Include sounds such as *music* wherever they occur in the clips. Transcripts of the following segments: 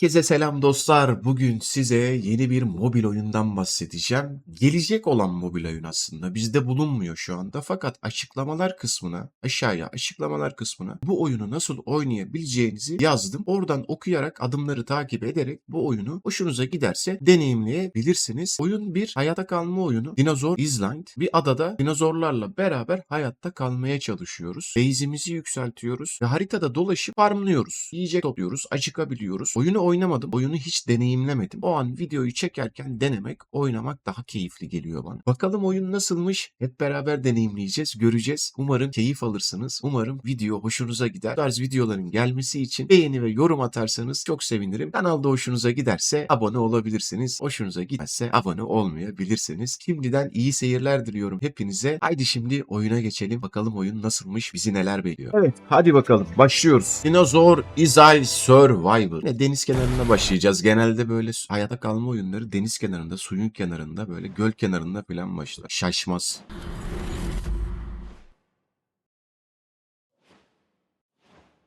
Herkese selam dostlar. Bugün size yeni bir mobil oyundan bahsedeceğim. Gelecek olan mobil oyun aslında. Bizde bulunmuyor şu anda. Fakat açıklamalar kısmına, aşağıya açıklamalar kısmına bu oyunu nasıl oynayabileceğinizi yazdım. Oradan okuyarak, adımları takip ederek bu oyunu hoşunuza giderse deneyimleyebilirsiniz. Oyun bir hayatta kalma oyunu. Dinozor Island. Bir adada dinozorlarla beraber hayatta kalmaya çalışıyoruz. Base'imizi yükseltiyoruz ve haritada dolaşıp farmlıyoruz. Yiyecek topluyoruz, acıkabiliyoruz. Oyunu oynamadım, oyunu hiç deneyimlemedim. O an videoyu çekerken denemek, oynamak daha keyifli geliyor bana. Bakalım oyun nasılmış? Hep beraber deneyimleyeceğiz, göreceğiz. Umarım keyif alırsınız. Umarım video hoşunuza gider. Bu tarz videoların gelmesi için beğeni ve yorum atarsanız çok sevinirim. Kanalda hoşunuza giderse abone olabilirsiniz. Hoşunuza gitmezse abone olmayabilirsiniz. Şimdiden iyi seyirler diliyorum hepinize. Haydi şimdi oyuna geçelim. Bakalım oyun nasılmış, bizi neler bekliyor. Evet, hadi bakalım. Başlıyoruz. Dinozor Isle Survivor. Deniz kenarında başlayacağız. Genelde böyle hayata kalma oyunları deniz kenarında, suyun kenarında, böyle göl kenarında falan başlar. Şaşmaz.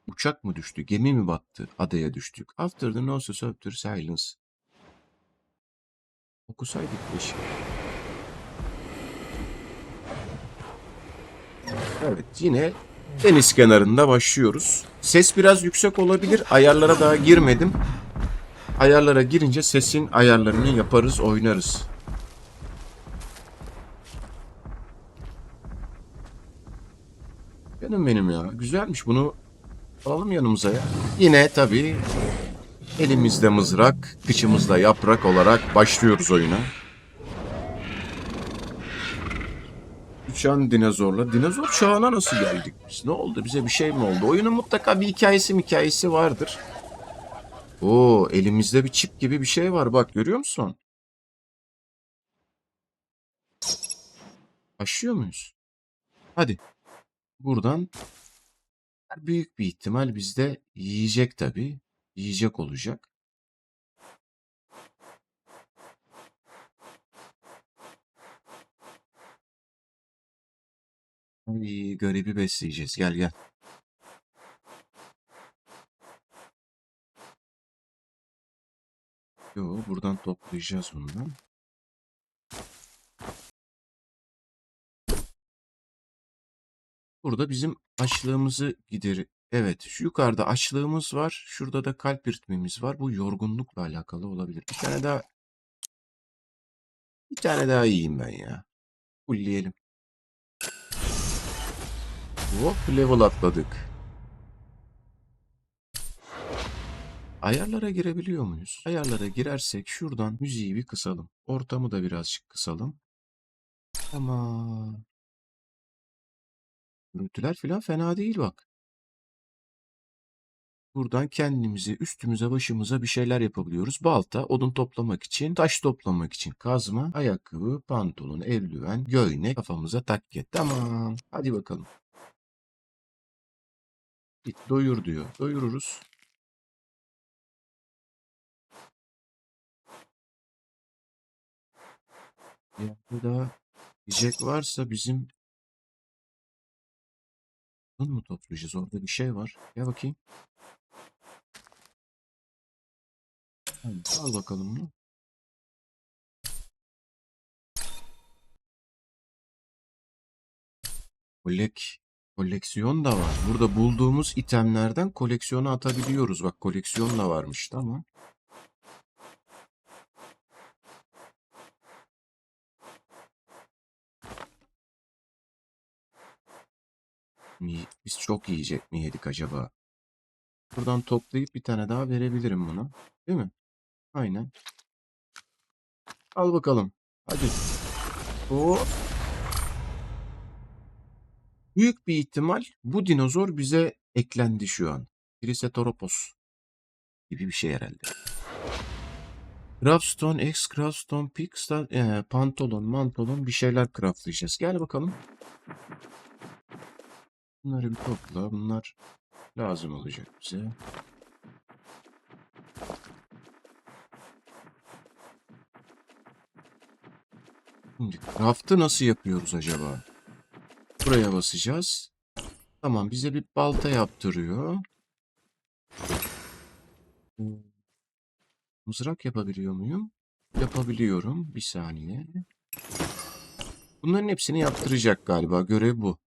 Uçak mı düştü, gemi mi battı, adaya düştük. After the noses after silence. Okusaydık beşi. Evet yine deniz kenarında başlıyoruz. Ses biraz yüksek olabilir. Ayarlara daha girmedim. Ayarlara girince sesin ayarlarını yaparız, oynarız. Canım benim ya. Güzelmiş bunu alalım yanımıza ya. Yine tabii elimizde mızrak, kıçımızda yaprak olarak başlıyoruz oyuna. Uçan dinozorla. Dinozor çağına nasıl geldik biz? Ne oldu? Bize bir şey mi oldu? Oyunun mutlaka bir hikayesi hikayesi vardır. Oo, elimizde bir çip gibi bir şey var. Bak görüyor musun? Başlıyor muyuz? Hadi. Buradan büyük bir ihtimal bizde yiyecek tabii. Yiyecek olacak. Ay, garibi besleyeceğiz. Gel gel. Yo, buradan toplayacağız bundan. Burada bizim açlığımızı gider. Evet, şu yukarıda açlığımız var. Şurada da kalp ritmimiz var. Bu yorgunlukla alakalı olabilir. Bir tane daha bir tane daha yiyeyim ben ya. Fullleyelim. Hop level atladık. Ayarlara girebiliyor muyuz? Ayarlara girersek şuradan müziği bir kısalım. Ortamı da birazcık kısalım. Tamam. Görüntüler falan fena değil bak. Buradan kendimize, üstümüze, başımıza bir şeyler yapabiliyoruz. Balta, odun toplamak için, taş toplamak için kazma, ayakkabı, pantolon, eldiven, göğne, kafamıza takket. Tamam. Hadi bakalım. Doyur diyor. Doyururuz. Yerde daha yiyecek varsa bizim Bunu mu toplayacağız? Orada bir şey var. Gel bakayım. Hadi, al bakalım bunu. Kolek, koleksiyon da var. Burada bulduğumuz itemlerden koleksiyona atabiliyoruz. Bak koleksiyon da varmış. Tamam. Biz çok yiyecek mi yedik acaba? Buradan toplayıp bir tane daha verebilirim buna. Değil mi? Aynen. Al bakalım. Hadi. O Büyük bir ihtimal bu dinozor bize eklendi şu an. Triceratops gibi bir şey herhalde. Craftstone, X Craftstone, Pixel, e, pantolon, mantolon bir şeyler craftlayacağız. Gel bakalım. Bunları bir topla. Bunlar lazım olacak bize. Şimdi craft'ı nasıl yapıyoruz acaba? Buraya basacağız. Tamam bize bir balta yaptırıyor. Mızrak yapabiliyor muyum? Yapabiliyorum. Bir saniye. Bunların hepsini yaptıracak galiba. Görev bu.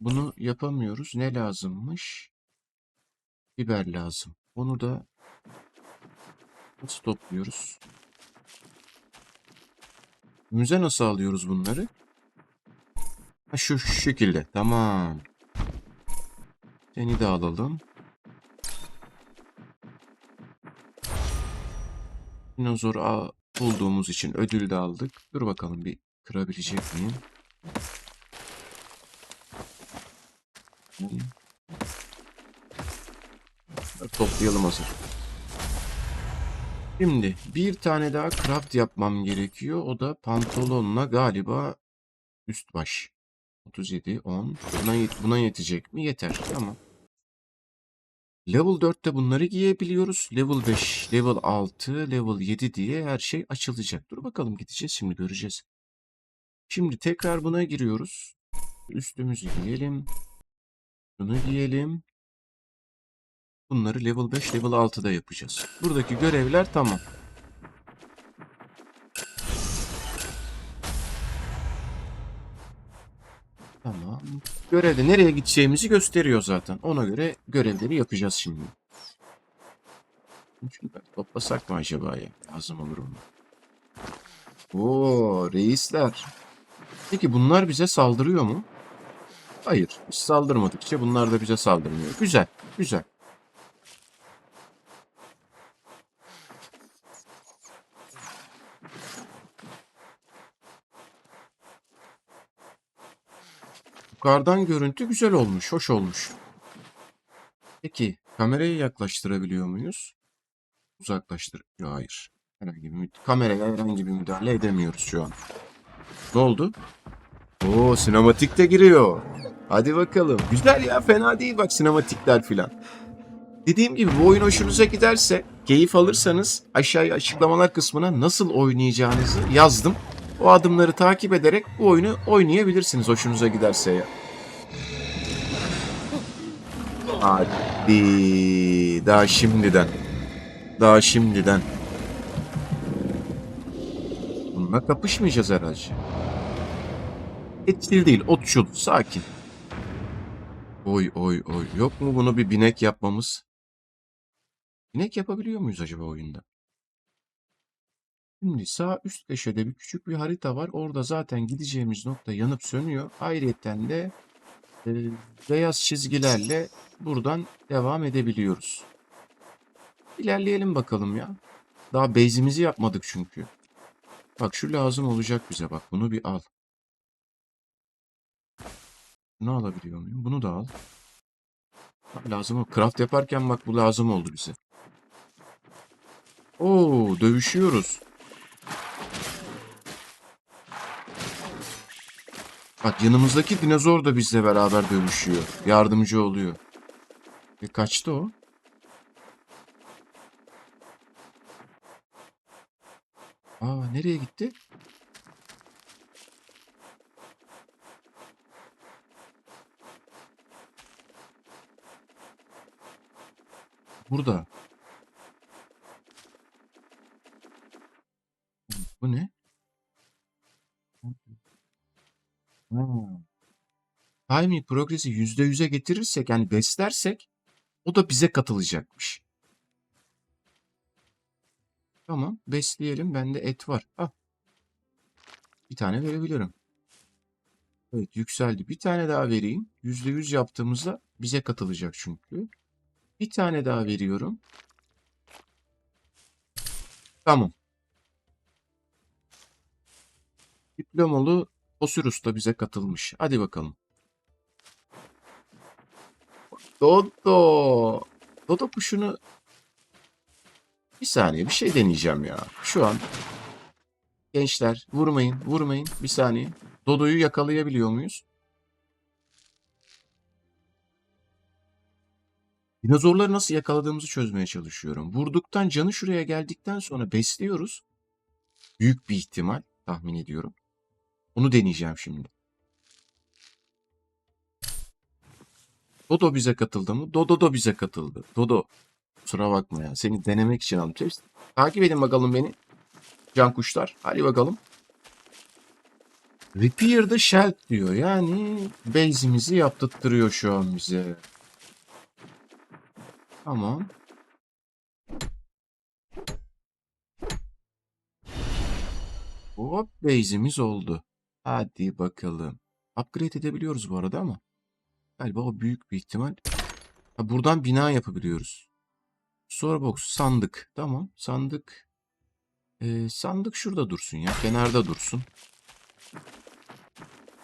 Bunu yapamıyoruz. Ne lazımmış? Biber lazım. Onu da nasıl topluyoruz? Müze nasıl alıyoruz bunları? Ha, şu, şu şekilde. Tamam. Seni de alalım. Dinozor a- bulduğumuz için ödül de aldık. Dur bakalım bir kırabilecek miyim? Toplayalım hazır. Şimdi bir tane daha craft yapmam gerekiyor. O da pantolonla galiba üst baş. 37, 10. Buna, yet- buna yetecek mi? Yeter. Tamam. Level 4'te bunları giyebiliyoruz. Level 5, level 6, level 7 diye her şey açılacak. Dur bakalım gideceğiz şimdi göreceğiz. Şimdi tekrar buna giriyoruz. Üstümüzü giyelim. Bunu giyelim. Bunları level 5, level 6'da yapacağız. Buradaki görevler tamam. Tamam. Görevde nereye gideceğimizi gösteriyor zaten. Ona göre görevleri yapacağız şimdi. Şunu toplasak mı acaba ya? Lazım olur mu? Oo reisler. Peki bunlar bize saldırıyor mu? Hayır. Biz saldırmadıkça bunlar da bize saldırmıyor. Güzel. Güzel. Yukarıdan görüntü güzel olmuş, hoş olmuş. Peki, kamerayı yaklaştırabiliyor muyuz? Uzaklaştır. Hayır. Herhangi bir kameraya herhangi bir müdahale edemiyoruz şu an. Ne oldu? Oo, sinematik de giriyor. Hadi bakalım. Güzel ya, fena değil bak sinematikler filan. Dediğim gibi bu oyun hoşunuza giderse, keyif alırsanız aşağıya açıklamalar kısmına nasıl oynayacağınızı yazdım. O adımları takip ederek bu oyunu oynayabilirsiniz hoşunuza giderse ya. Hadi. Daha şimdiden. Daha şimdiden. Bununla kapışmayacağız herhalde. Etçil değil, otçul. Sakin. Oy oy oy. Yok mu bunu bir binek yapmamız? Binek yapabiliyor muyuz acaba oyunda? Şimdi sağ üst köşede bir küçük bir harita var. Orada zaten gideceğimiz nokta yanıp sönüyor. Ayrıyeten de e, beyaz çizgilerle buradan devam edebiliyoruz. İlerleyelim bakalım ya. Daha base'imizi yapmadık çünkü. Bak şu lazım olacak bize bak. Bunu bir al. Bunu alabiliyor muyum? Bunu da al. Ha, Lazım o. Craft yaparken bak bu lazım oldu bize. Oo dövüşüyoruz. Bak yanımızdaki dinozor da bizle beraber dövüşüyor. Yardımcı oluyor. E kaçtı o? Aa nereye gitti? Burada. Bu ne? Ha. Timing progress'i %100'e getirirsek yani beslersek o da bize katılacakmış. Tamam besleyelim. Bende et var. Ah. Bir tane verebilirim. Evet yükseldi. Bir tane daha vereyim. %100 yaptığımızda bize katılacak çünkü. Bir tane daha veriyorum. Tamam. Diplomalı Osurus da bize katılmış. Hadi bakalım. Dodo. Dodo kuşunu bir saniye bir şey deneyeceğim ya. Şu an gençler vurmayın vurmayın bir saniye. Dodo'yu yakalayabiliyor muyuz? Dinozorları nasıl yakaladığımızı çözmeye çalışıyorum. Vurduktan canı şuraya geldikten sonra besliyoruz. Büyük bir ihtimal tahmin ediyorum. Onu deneyeceğim şimdi. Dodo bize katıldı mı? Dodo da bize katıldı. Dodo. Kusura bakma ya. Seni denemek için. Hepsi- Takip edin bakalım beni. Can kuşlar. Hadi bakalım. Repair the shelf diyor. Yani base'imizi yaptırtırıyor şu an bize. Tamam. Hop base'imiz oldu. Hadi bakalım. Upgrade edebiliyoruz bu arada ama. Galiba o büyük bir ihtimal. Ha, buradan bina yapabiliyoruz. Box sandık. Tamam sandık. Ee, sandık şurada dursun ya. Kenarda dursun.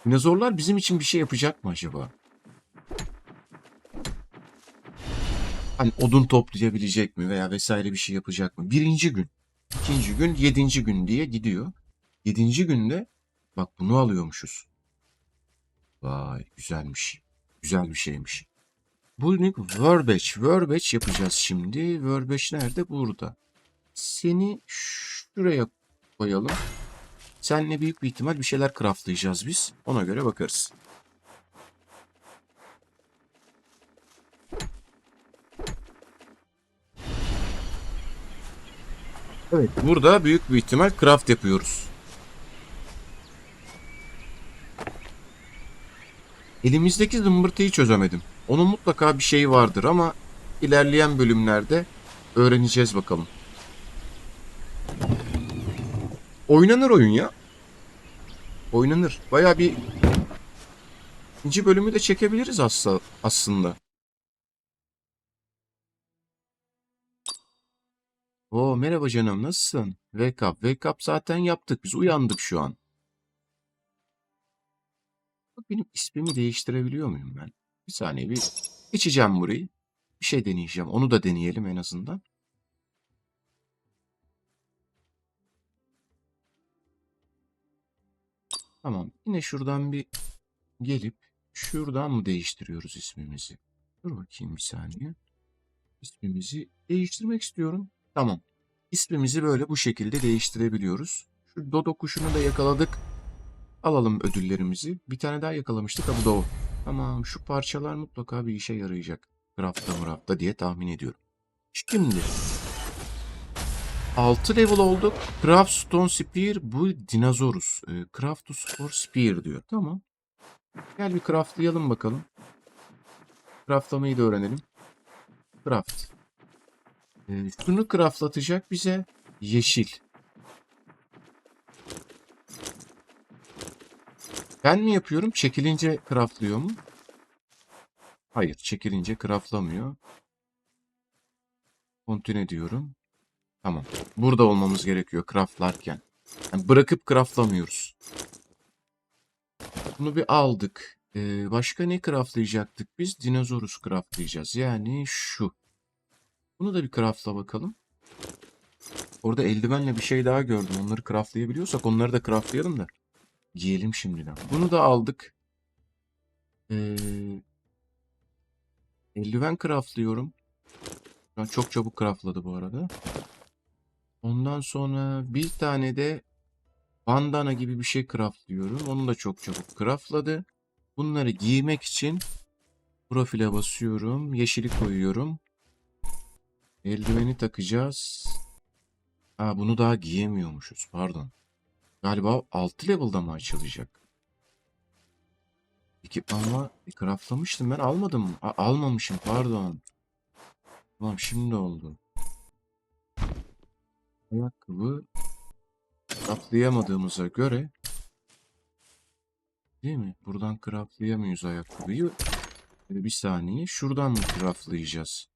Dinozorlar bizim için bir şey yapacak mı acaba? Hani odun toplayabilecek mi veya vesaire bir şey yapacak mı? Birinci gün, ikinci gün, yedinci gün diye gidiyor. Yedinci günde bak bunu alıyormuşuz. Vay güzelmiş. Güzel bir şeymiş. Bu ne? Verbeç. Verbeç yapacağız şimdi. Verbeç nerede? Burada. Seni şuraya koyalım. Seninle büyük bir ihtimal bir şeyler craftlayacağız biz. Ona göre bakarız. Evet. Burada büyük bir ihtimal craft yapıyoruz. Elimizdeki zımbırtıyı çözemedim. Onun mutlaka bir şeyi vardır ama ilerleyen bölümlerde öğreneceğiz bakalım. Oynanır oyun ya. Oynanır. Baya bir ikinci bölümü de çekebiliriz asla, aslında. Oo merhaba canım nasılsın? Wake up. Wake up zaten yaptık. Biz uyandık şu an. Benim ismimi değiştirebiliyor muyum ben? Bir saniye bir geçeceğim burayı. Bir şey deneyeceğim. Onu da deneyelim en azından. Tamam. Yine şuradan bir gelip şuradan mı değiştiriyoruz ismimizi? Dur bakayım bir saniye. İsmimizi değiştirmek istiyorum. Tamam. İsmimizi böyle bu şekilde değiştirebiliyoruz. Şu dodo kuşunu da yakaladık. Alalım ödüllerimizi. Bir tane daha yakalamıştık. Ha bu da o. Tamam şu parçalar mutlaka bir işe yarayacak. Craft'ta mırafta diye tahmin ediyorum. Şimdi 6 level olduk. Craft Stone Spear bu dinozorus. Ee, craft to Store Spear diyor. Tamam. Gel bir craftlayalım bakalım. Craftlamayı da öğrenelim. Craft. Ee, şunu craftlatacak bize yeşil. Ben mi yapıyorum? Çekilince craftlıyor mu? Hayır, çekilince craftlamıyor. Continue diyorum. Tamam. Burada olmamız gerekiyor craftlarken. Yani bırakıp craftlamıyoruz. Bunu bir aldık. Ee, başka ne craftlayacaktık biz? Dinozorus craftlayacağız. Yani şu. Bunu da bir craftla bakalım. Orada eldivenle bir şey daha gördüm. Onları craftlayabiliyorsak onları da craftlayalım da. Giyelim şimdiden. Bunu da aldık. Ee, eldiven craftlıyorum. Çok çabuk craftladı bu arada. Ondan sonra bir tane de bandana gibi bir şey craftlıyorum. Onu da çok çabuk craftladı. Bunları giymek için profile basıyorum. Yeşili koyuyorum. Eldiveni takacağız. Ha bunu daha giyemiyormuşuz. Pardon. Galiba 6 level'da mı açılacak? Ekipmanla craftlamıştım ben almadım? A- almamışım pardon. Tamam şimdi oldu. Ayakkabı craftlayamadığımıza göre değil mi? Buradan craftlayamıyoruz ayakkabıyı. Bir saniye. Şuradan mı craftlayacağız?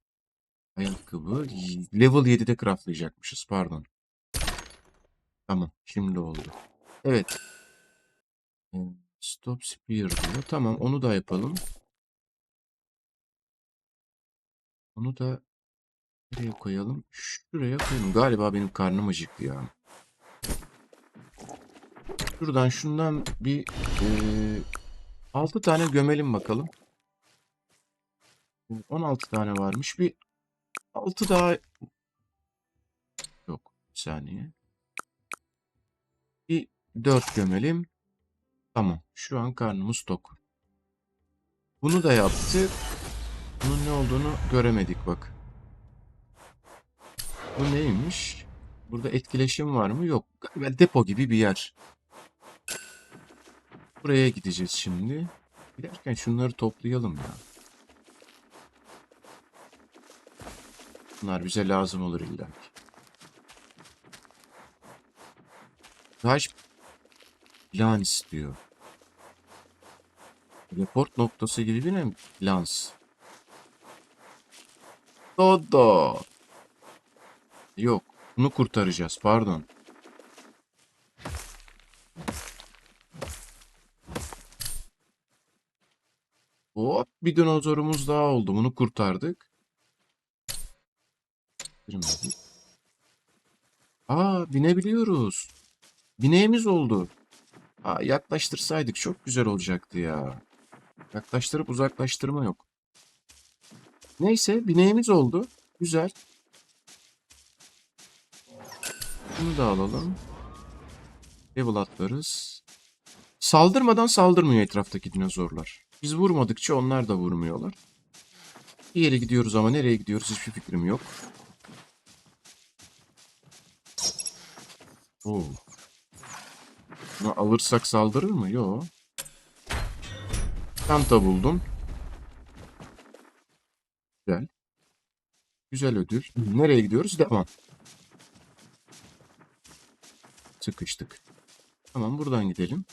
Ayakkabı level 7'de craftlayacakmışız. Pardon. Tamam. Şimdi oldu. Evet. Ee, Stop spear diyor. Tamam onu da yapalım. Onu da nereye koyalım? Şuraya koyalım. Galiba benim karnım acıktı ya. Şuradan şundan bir eee 6 tane gömelim bakalım. 16 tane varmış. Bir 6 daha yok. Bir saniye. Bir 4 gömelim. Tamam. Şu an karnımız tok. Bunu da yaptık. Bunun ne olduğunu göremedik bak. Bu neymiş? Burada etkileşim var mı? Yok. Galiba depo gibi bir yer. Buraya gideceğiz şimdi. Giderken şunları toplayalım ya. Bunlar bize lazım olur illa ki. Kaç plan istiyor. Report noktası gibi bir ne? Lans. Dodo. Yok. Bunu kurtaracağız. Pardon. Hop bir dinozorumuz daha oldu. Bunu kurtardık. Aa binebiliyoruz. Bineğimiz oldu. Aa, yaklaştırsaydık çok güzel olacaktı ya. Yaklaştırıp uzaklaştırma yok. Neyse bineğimiz oldu. Güzel. Bunu da alalım. Level atlarız. Saldırmadan saldırmıyor etraftaki dinozorlar. Biz vurmadıkça onlar da vurmuyorlar. Bir yere gidiyoruz ama nereye gidiyoruz hiçbir fikrim yok. Oo. Bunu alırsak saldırır mı? Yo. Çanta buldum. Güzel. Güzel ödül. Nereye gidiyoruz? Devam. Sıkıştık. Tamam buradan gidelim.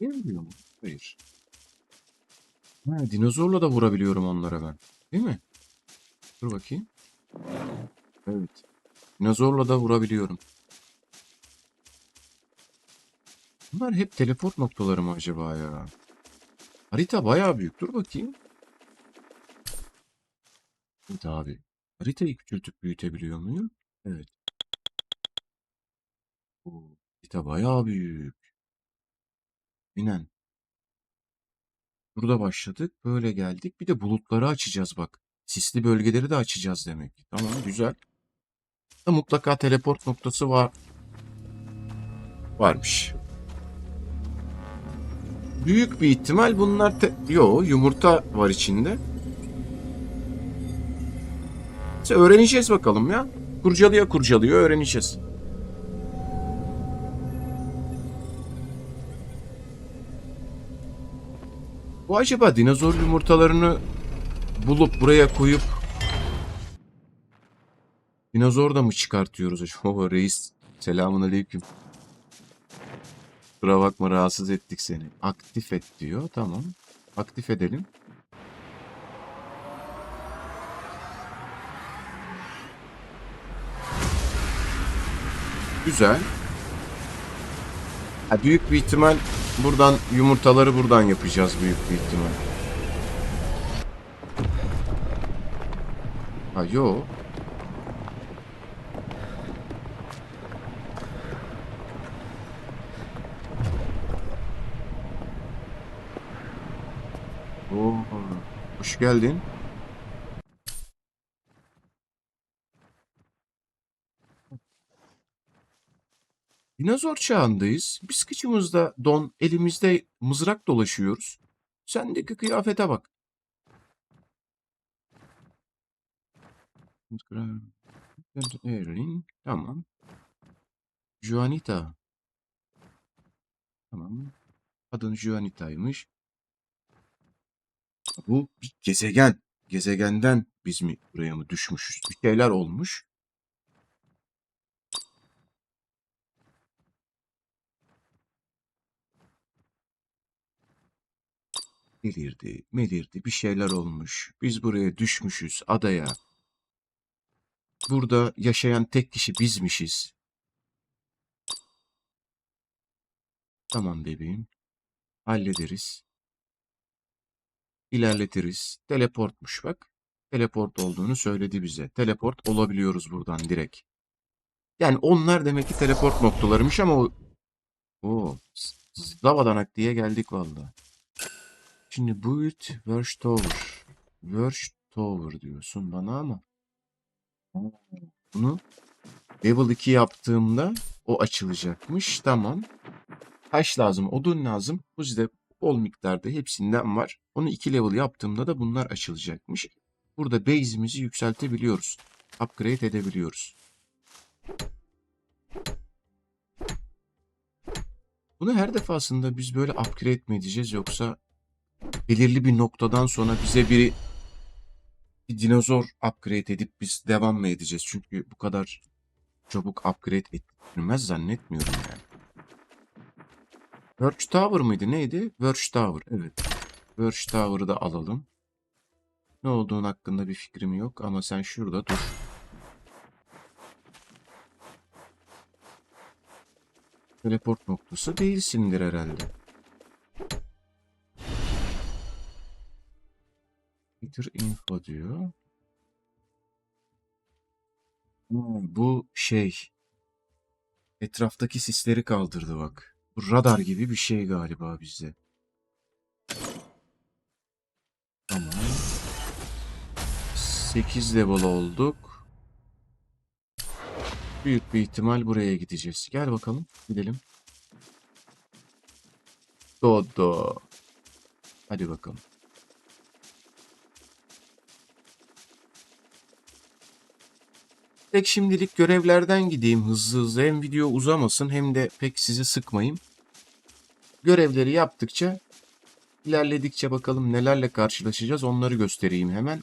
Gelmiyor mu? Hayır. Ha, dinozorla da vurabiliyorum onlara ben. Değil mi? Dur bakayım. Evet. Dinozorla da vurabiliyorum. Bunlar hep teleport noktaları mı acaba ya? Harita bayağı büyük. Dur bakayım. Evet abi. Haritayı küçültüp büyütebiliyor muyum? Evet. Oo, harita bayağı büyük. Aynen. Burada başladık. Böyle geldik. Bir de bulutları açacağız bak. Sisli bölgeleri de açacağız demek. Tamam güzel. Da mutlaka teleport noktası var. Varmış. Büyük bir ihtimal bunlar te... Yo yumurta var içinde. İşte öğreneceğiz bakalım ya. Kurcalıya kurcalıyor öğreneceğiz. Bu acaba dinozor yumurtalarını bulup buraya koyup dinozor da mı çıkartıyoruz acaba? *laughs* Reis selamun aleyküm. Kusura bakma rahatsız ettik seni. Aktif et diyor. Tamam. Aktif edelim. Güzel. Ha, büyük bir ihtimal buradan yumurtaları buradan yapacağız büyük bir ihtimal. Ha yo. Hoş geldin. Dinozor çağındayız. Biz kıçımızda don, elimizde mızrak dolaşıyoruz. Sendeki kıyafete bak. Erin, tamam. Juanita. Tamam. Adın Juanita'ymış. Bu bir gezegen. Gezegenden biz mi buraya mı düşmüşüz? Bir şeyler olmuş. Delirdi, melirdi, bir şeyler olmuş. Biz buraya düşmüşüz, adaya. Burada yaşayan tek kişi bizmişiz. Tamam bebeğim. Hallederiz. İlerletiriz. Teleportmuş bak. Teleport olduğunu söyledi bize. Teleport olabiliyoruz buradan direkt. Yani onlar demek ki teleport noktalarıymış ama o... Oo, Zavadanak diye geldik valla. Şimdi build Verge Tower. Verge Tower diyorsun bana ama. Bunu level 2 yaptığımda o açılacakmış. Tamam. Taş lazım, odun lazım. Bu yüzden bol miktarda hepsinden var. Onu 2 level yaptığımda da bunlar açılacakmış. Burada base'imizi yükseltebiliyoruz. Upgrade edebiliyoruz. Bunu her defasında biz böyle upgrade mi edeceğiz yoksa belirli bir noktadan sonra bize bir, bir dinozor upgrade edip biz devam mı edeceğiz? Çünkü bu kadar çabuk upgrade ettirmez zannetmiyorum yani. Verge Tower mıydı neydi? Verge Tower evet. Verge Tower'ı da alalım. Ne olduğun hakkında bir fikrim yok ama sen şurada dur. Teleport noktası değilsindir herhalde. Peter info diyor. Hmm, bu şey. Etraftaki sisleri kaldırdı bak. Bu radar gibi bir şey galiba bizde. Tamam. 8 level olduk. Büyük bir ihtimal buraya gideceğiz. Gel bakalım. Gidelim. Dodo. Hadi bakalım. Tek şimdilik görevlerden gideyim hızlı hızlı. Hem video uzamasın hem de pek sizi sıkmayayım. Görevleri yaptıkça, ilerledikçe bakalım nelerle karşılaşacağız onları göstereyim hemen.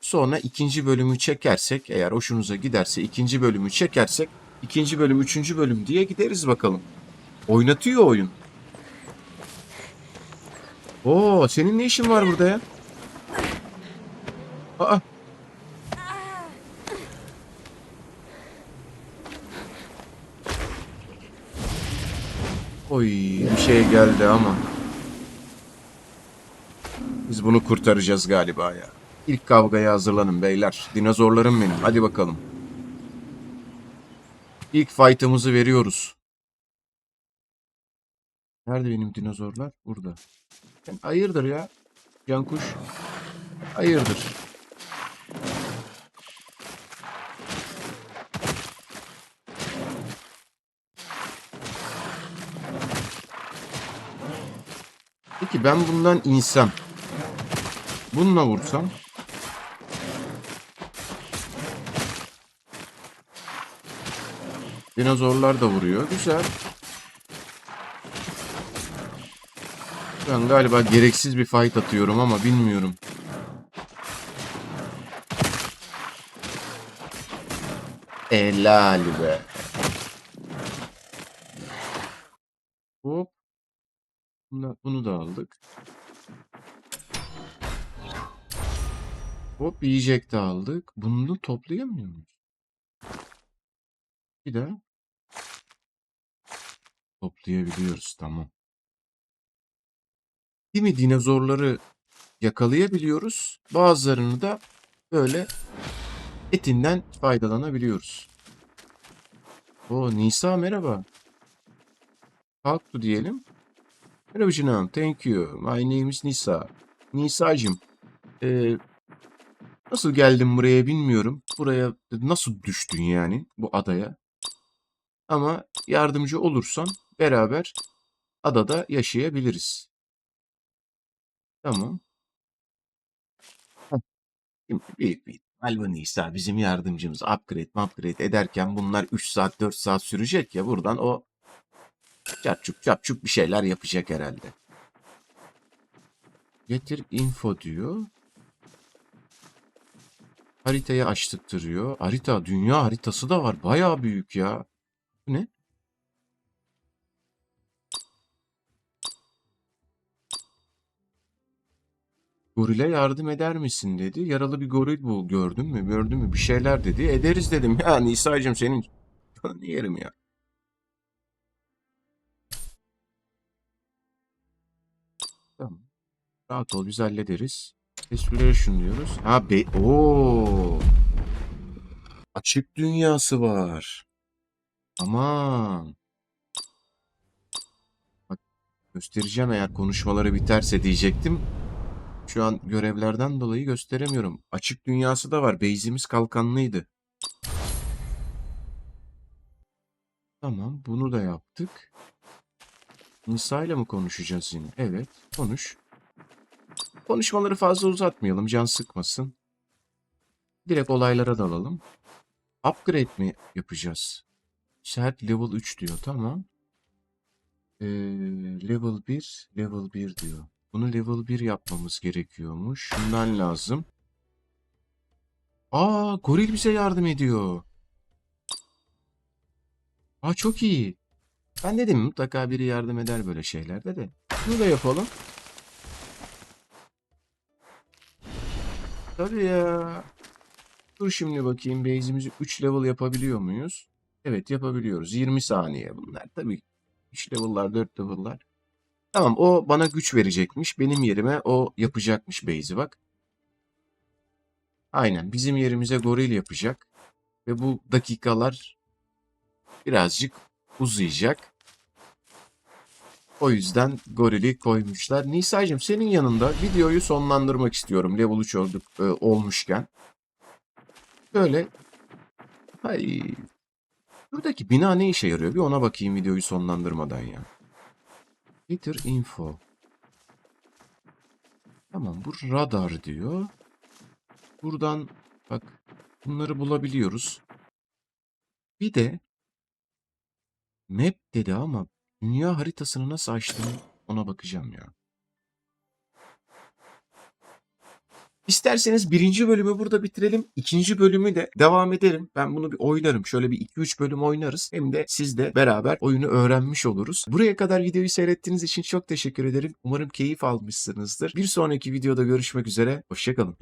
Sonra ikinci bölümü çekersek, eğer hoşunuza giderse ikinci bölümü çekersek, ikinci bölüm, üçüncü bölüm diye gideriz bakalım. Oynatıyor oyun. Oo, senin ne işin var burada ya? Aa, Oy bir şey geldi ama. Biz bunu kurtaracağız galiba ya. İlk kavgaya hazırlanın beyler. Dinozorlarım benim. Hadi bakalım. İlk fight'ımızı veriyoruz. Nerede benim dinozorlar? Burada. Hayırdır ya? Cankuş. Hayırdır. Ben bundan insem. Bununla vursam. Dinozorlar da vuruyor. Güzel. Ben galiba gereksiz bir fight atıyorum ama bilmiyorum. Helal be. Hop. Bunu, bunu da aldık. Hop yiyecek de aldık. Bunu toplayamıyor muyuz? Bir daha. Toplayabiliyoruz tamam. Kimi dinozorları yakalayabiliyoruz. Bazılarını da böyle etinden faydalanabiliyoruz. O Nisa merhaba. Kalktı diyelim. Merhaba canım. Thank you. My name is Nisa. Nisa'cığım. Ee, nasıl geldin buraya bilmiyorum. Buraya nasıl düştün yani bu adaya? Ama yardımcı olursan beraber adada yaşayabiliriz. Tamam. Şimdi büyük bir bu Nisa bizim yardımcımız. Upgrade upgrade ederken bunlar 3 saat 4 saat sürecek ya buradan o Çapçuk çapçuk bir şeyler yapacak herhalde. Getir info diyor. Haritayı açtırtırıyor. Harita, dünya haritası da var. Bayağı büyük ya. Bu ne? Gorile yardım eder misin dedi. Yaralı bir goril bul gördün mü gördün mü bir şeyler dedi. Ederiz dedim. *laughs* Ya Nisa'cığım senin yerim ya. Rahat ol biz hallederiz. Exploration diyoruz. Ha be Oo. Açık dünyası var. Aman. Bak göstereceğim eğer konuşmaları biterse diyecektim. Şu an görevlerden dolayı gösteremiyorum. Açık dünyası da var. Base'imiz kalkanlıydı. Tamam bunu da yaptık. Nisa ile mi konuşacağız yine? Evet, konuş. Konuşmaları fazla uzatmayalım, can sıkmasın. Direkt olaylara dalalım. Upgrade mi yapacağız? Sert level 3 diyor, tamam. Ee, level 1, level 1 diyor. Bunu level 1 yapmamız gerekiyormuş. Şundan lazım. Aa, goril bize yardım ediyor. Aa, çok iyi. Ben dedim mutlaka biri yardım eder böyle şeylerde de. Bunu da yapalım. Tabii ya. Dur şimdi bakayım base'imizi 3 level yapabiliyor muyuz? Evet yapabiliyoruz. 20 saniye bunlar. Tabii 3 level'lar 4 level'lar. Tamam o bana güç verecekmiş. Benim yerime o yapacakmış base'i bak. Aynen bizim yerimize goril yapacak. Ve bu dakikalar birazcık uzayacak. O yüzden gorili koymuşlar. Nisa'cığım senin yanında videoyu sonlandırmak istiyorum level 3 olduk, e, olmuşken. Böyle hay buradaki bina ne işe yarıyor? Bir ona bakayım videoyu sonlandırmadan ya. Getir info. Tamam bu radar diyor. Buradan bak bunları bulabiliyoruz. Bir de map dedi ama dünya haritasını nasıl açtığını ona bakacağım ya. İsterseniz birinci bölümü burada bitirelim. İkinci bölümü de devam edelim. Ben bunu bir oynarım. Şöyle bir 2-3 bölüm oynarız. Hem de siz de beraber oyunu öğrenmiş oluruz. Buraya kadar videoyu seyrettiğiniz için çok teşekkür ederim. Umarım keyif almışsınızdır. Bir sonraki videoda görüşmek üzere. Hoşçakalın.